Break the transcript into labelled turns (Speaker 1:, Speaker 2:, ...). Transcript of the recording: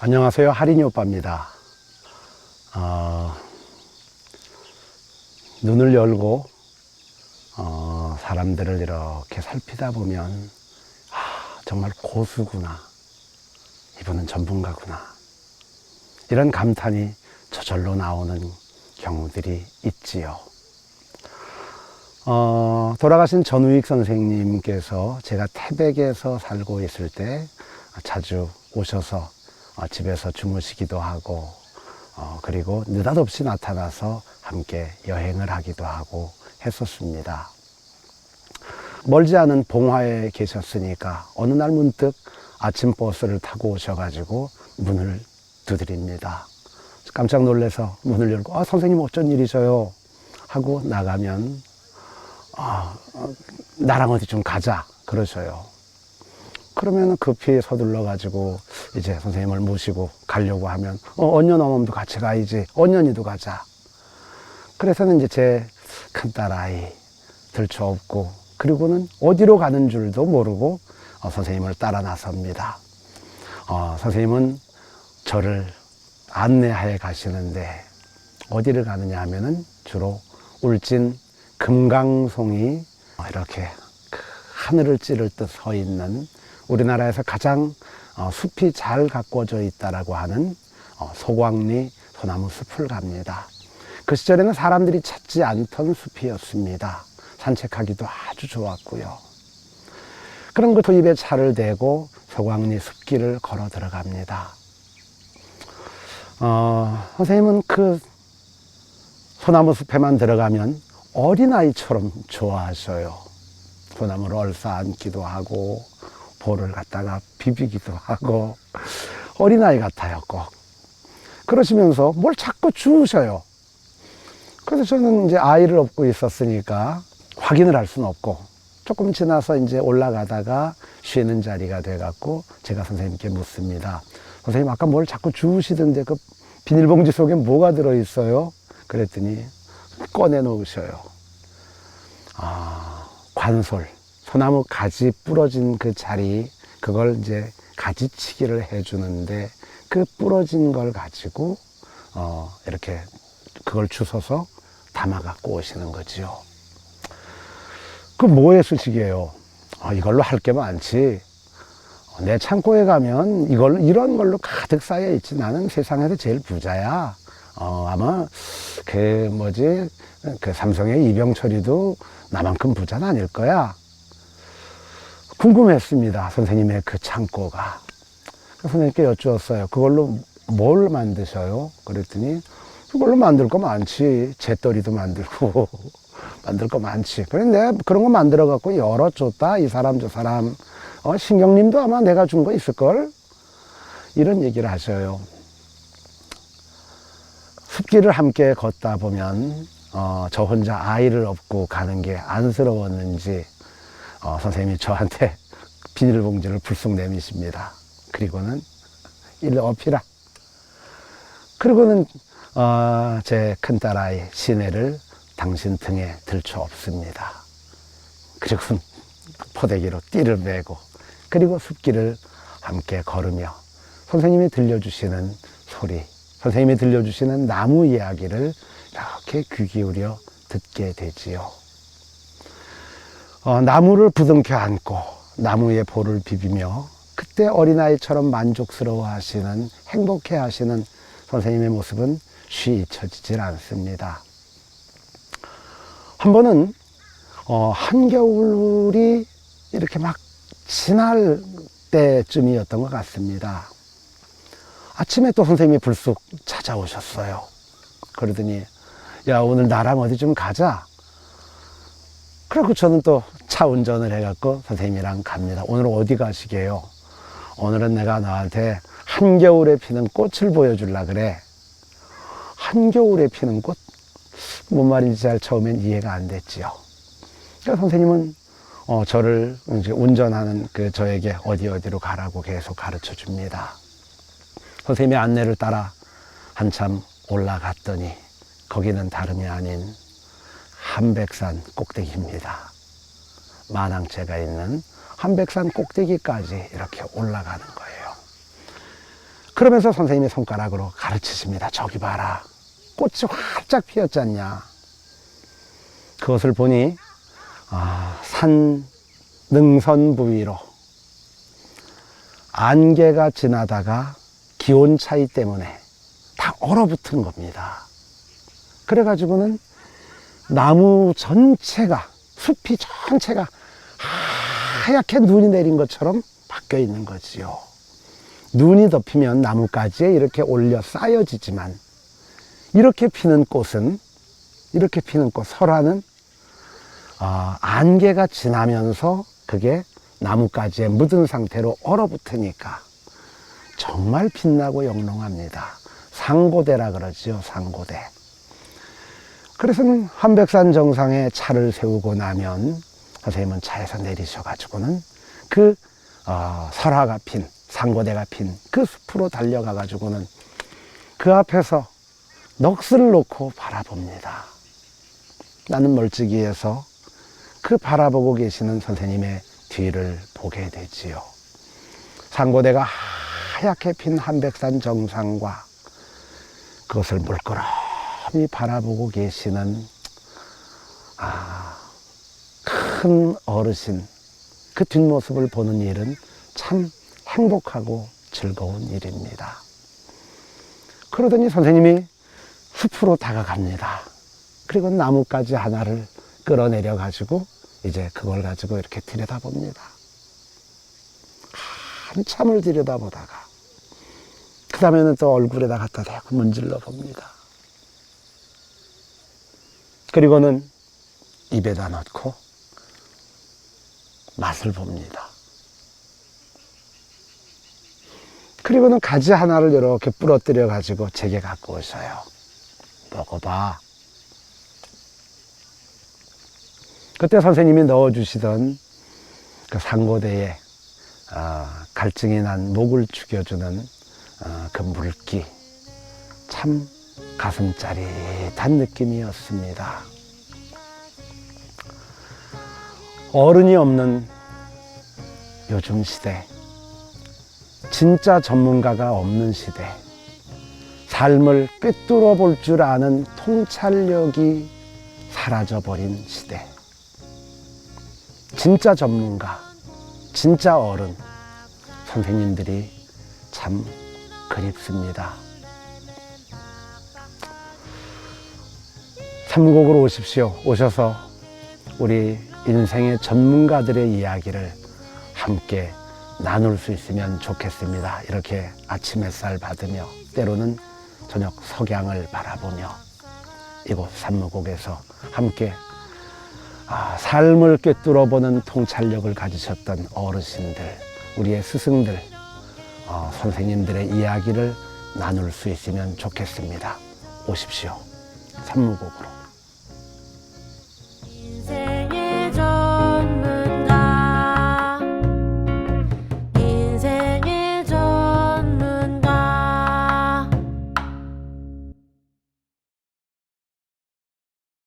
Speaker 1: 안녕하세요. 하린이 오빠입니다. 어, 눈을 열고 어, 사람들을 이렇게 살피다 보면 아, 정말 고수구나. 이분은 전문가구나. 이런 감탄이 저절로 나오는 경우들이 있지요. 어, 돌아가신 전우익 선생님께서 제가 태백에서 살고 있을 때 자주 오셔서 어, 집에서 주무시기도 하고 어, 그리고 느닷없이 나타나서 함께 여행을 하기도 하고 했었습니다. 멀지 않은 봉화에 계셨으니까 어느 날 문득 아침 버스를 타고 오셔가지고 문을 두드립니다. 깜짝 놀래서 문을 열고 아 선생님 어쩐 일이셔요 하고 나가면 아, 어, 나랑 어디 좀 가자 그러셔요. 그러면 급히 서둘러 가지고 이제 선생님을 모시고 가려고 하면 어, 언년 어멈도 같이 가야지 언년이도 가자. 그래서는 이제 제 큰딸 아이 들쳐 업고 그리고는 어디로 가는 줄도 모르고 어, 선생님을 따라 나섭니다. 어, 선생님은 저를 안내하여 가시는데 어디를 가느냐 하면은 주로 울진 금강송이 이렇게 그 하늘을 찌를 듯 서 있는 우리나라에서 가장 어, 숲이 잘 가꿔져 있다라고 하는 어, 소광리 소나무 숲을 갑니다. 그 시절에는 사람들이 찾지 않던 숲이었습니다. 산책하기도 아주 좋았고요. 그런 그 입에 차를 대고 소광리 숲길을 걸어 들어갑니다. 어, 선생님은 그 소나무 숲에만 들어가면 어린아이처럼 좋아하셔요. 소나무를 얼싸안기도 하고, 볼을 갖다가 비비기도 하고, 어린아이 같아요, 꼭. 그러시면서 뭘 자꾸 주우셔요. 그래서 저는 이제 아이를 업고 있었으니까 확인을 할 수는 없고, 조금 지나서 이제 올라가다가 쉬는 자리가 돼갖고 제가 선생님께 묻습니다. 선생님, 아까 뭘 자꾸 주우시던데 그 비닐봉지 속에 뭐가 들어있어요? 그랬더니 꺼내 놓으셔요. 아, 관솔. 소나무 가지 부러진 그 자리, 그걸 이제 가지치기를 해주는데 그 부러진 걸 가지고, 어, 이렇게 그걸 주워서 담아 갖고 오시는 거지요. 그 뭐에 쓰시게요? 아, 이걸로 할 게 많지. 내 창고에 가면 이걸 이런 걸로 가득 쌓여 있지. 나는 세상에서 제일 부자야. 어, 아마 그 뭐지 그 삼성의 이병철이도 나만큼 부자는 아닐 거야. 궁금했습니다. 선생님의 그 창고가. 선생님께 여쭈었어요. 그걸로 뭘 만드셔요? 그랬더니 그걸로 만들 거 많지. 재떨이도 만들고 만들 거 많지. 그런데 그런 거 만들어 갖고 열어줬다. 이 사람 저 사람. 어, 신경님도 아마 내가 준 거 있을 걸? 이런 얘기를 하셔요. 숲길을 함께 걷다 보면 어, 저 혼자 아이를 업고 가는 게 안쓰러웠는지 어, 선생님이 저한테 비닐봉지를 불쑥 내미십니다. 그리고는 일로 업히라. 그리고는 어, 제 큰딸아이 시내를 당신 등에 들쳐 업습니다. 그리고 포대기로 띠를 메고 그리고 숲길을 함께 걸으며 선생님이 들려주시는 소리 선생님이 들려주시는 나무 이야기를 이렇게 귀 기울여 듣게 되지요. 어, 나무를 부둥켜 안고 나무에 볼을 비비며 그때 어린아이처럼 만족스러워 하시는, 행복해 하시는 선생님의 모습은 쉬 잊혀지질 않습니다. 한 번은, 어, 한겨울이 이렇게 막 지날 때쯤이었던 것 같습니다. 아침에 또 선생님이 불쑥 찾아오셨어요. 그러더니, 야, 오늘 나랑 어디 좀 가자. 그리고 저는 또 차 운전을 해갖고 선생님이랑 갑니다. 오늘 어디 가시게요? 오늘은 내가 너한테 한겨울에 피는 꽃을 보여줄라 그래. 한겨울에 피는 꽃? 뭔 말인지 잘 처음엔 이해가 안 됐지요. 그러니까 선생님은 어, 저를 이제 운전하는 그 저에게 어디 어디로 가라고 계속 가르쳐 줍니다. 선생님의 안내를 따라 한참 올라갔더니 거기는 다름이 아닌 한백산 꼭대기입니다. 만항체가 있는 한백산 꼭대기까지 이렇게 올라가는 거예요. 그러면서 선생님이 손가락으로 가르치십니다. 저기 봐라. 꽃이 활짝 피었지 않냐. 그것을 보니, 아, 산 능선 부위로 안개가 지나다가 기온 차이 때문에 다 얼어붙은 겁니다. 그래가지고는 나무 전체가, 숲이 전체가 하얗게 눈이 내린 것처럼 바뀌어 있는 거지요. 눈이 덮이면 나뭇가지에 이렇게 올려 쌓여지지만 이렇게 피는 꽃은 이렇게 피는 꽃 설화는 어, 안개가 지나면서 그게 나뭇가지에 묻은 상태로 얼어붙으니까 정말 빛나고 영롱합니다. 상고대라 그러지요, 상고대. 그래서 한백산 정상에 차를 세우고 나면 선생님은 차에서 내리셔가지고는 그 어, 설화가 핀 상고대가 핀 그 숲으로 달려가 가지고는 그 앞에서 넋을 놓고 바라봅니다. 나는 멀찍이에서 그 바라보고 계시는 선생님의 뒤를 보게 되지요. 상고대가 하얗게 핀 한백산 정상과 그것을 물끄러 미 바라보고 계시는 아, 큰 어르신 그 뒷모습을 보는 일은 참 행복하고 즐거운 일입니다. 그러더니 선생님이 숲으로 다가갑니다. 그리고 나뭇가지 하나를 끌어내려 가지고 이제 그걸 가지고 이렇게 들여다봅니다. 한참을 들여다보다가 그 다음에는 또 얼굴에다 갖다 대고 문질러 봅니다. 그리고는 입에다 넣고 맛을 봅니다. 그리고는 가지 하나를 이렇게 부러뜨려 가지고 제게 갖고 오셔요. 먹어봐. 그때 선생님이 넣어주시던 그 상고대에 어, 갈증이 난 목을 죽여주는 어, 그 물기 참 가슴 짜릿한 느낌이었습니다. 어른이 없는 요즘 시대, 진짜 전문가가 없는 시대, 삶을 꿰뚫어 볼 줄 아는 통찰력이 사라져버린 시대. 진짜 전문가, 진짜 어른, 선생님들이 참 그립습니다. 삼국으로 오십시오. 오셔서 우리 인생의 전문가들의 이야기를 함께 나눌 수 있으면 좋겠습니다. 이렇게 아침 햇살 받으며 때로는 저녁 석양을 바라보며 이곳 산무곡에서 함께 아, 삶을 꿰뚫어 보는 통찰력을 가지셨던 어르신들, 우리의 스승들, 어, 선생님들의 이야기를 나눌 수 있으면 좋겠습니다. 오십시오. 산무곡으로.